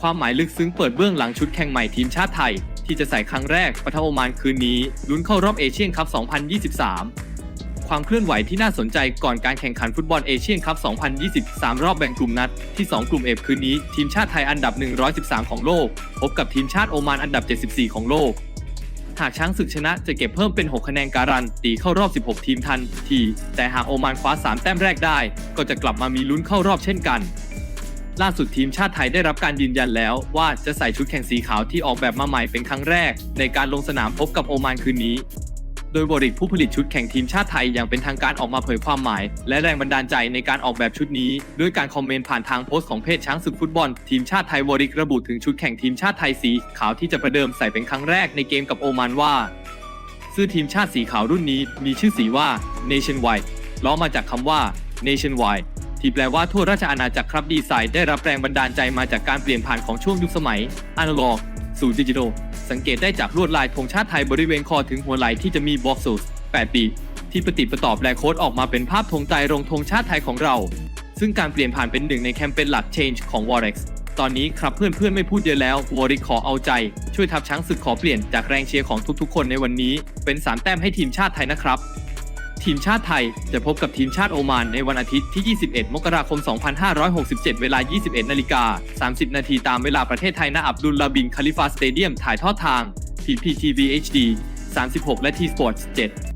ความหมายลึกซึ้งเปิดเบื้องหลังชุดแข่งใหม่ทีมชาติไทย ที่จะใส่ครั้งแรกปะทะโอมานคืนนี้ลุ้นเข้ารอบเอเชียนคัพ 2023 ความเคลื่อนไหวที่น่าสนใจก่อนการแข่งขันฟุตบอลเอเชียนคัพ 2023 รอบแบ่งกลุ่มนัดที่ 2 กลุ่มเอฟคืนนี้ ทีมชาติไทยอันดับ 113 ของโลก พบกับทีมชาติโอมานอันดับ 74 ของโลกหากช้างศึกชนะจะเก็บเพิ่มเป็น 6 คะแนนการันตีเข้ารอบ 16 ทีมทันที แต่หากโอมานคว้า 3 แต้มแรกได้ ก็จะกลับมามีลุ้นเข้ารอบเช่นกัน ล่าสุดทีมชาติไทยได้รับการยืนยันแล้วว่าจะใส่ชุดแข่งสีขาวที่ออกแบบมาใหม่เป็นครั้งแรก ในการลงสนามพบกับโอมานคืนนี้ โดยวอริกผู้ผลิตชุดแข่งทีมชาติไทยอย่างเป็นทางการออกมาเผยความหมาย และแรงบันดาลใจในการออกแบบชุดนี้ ด้วยการคอมเมนต์ผ่านทางโพสต์ของเพจช้างศึกฟุตบอล ทีมชาติไทยวอริกระบุถึงชุดแข่งทีมชาติไทยสีขาวที่จะประเดิมใส่เป็นครั้งแรกในเกมกับโอมานว่าเสื้อทีมชาติสีขาวรุ่นนี้มีชื่อสีว่า Nationwide ล้อมาจากคำว่า Nationwide ที่แปลว่าทั่วราชอาณาจักรครับดีไซน์ได้รับแรงบันดาลใจมาจากการเปลี่ยนผ่านของช่วงยุคสมัยอนาล็อกสู่ดิจิทัลสังเกตได้จากลวดลายธงชาติไทยบริเวณคอถึงหัวไหล่ที่จะมีบ็อกซูส8ปีที่ปฏิปต่อแปลโค้ดออกมาเป็นภาพธงไตรงธงชาติไทยของเรา ซึ่งการเปลี่ยนผ่านเป็นหนึ่งในแคมเปญหลัก Change ของ Warex ตอนนี้ครับเพื่อนๆไม่พูดเยอะแล้ววอริกขอเอาใจ ช่วยทัพช้างศึกขอเปลี่ยนจากแรงเชียร์ของทุกๆ คนในวันนี้ เป็น3แต้มให้ทีมชาติไทยนะครับ ทีมชาติไทยจะพบกับทีมชาติโอมานในวันอาทิตย์ที่ 21 มกราคม 2567 เวลา 21 นาฬิกา 30 นาทีตามเวลาประเทศไทยณอับดุลลาบินคาลิฟาสเตเดียมถ่ายทอดทาง PPTV HD 36 และ T Sports 7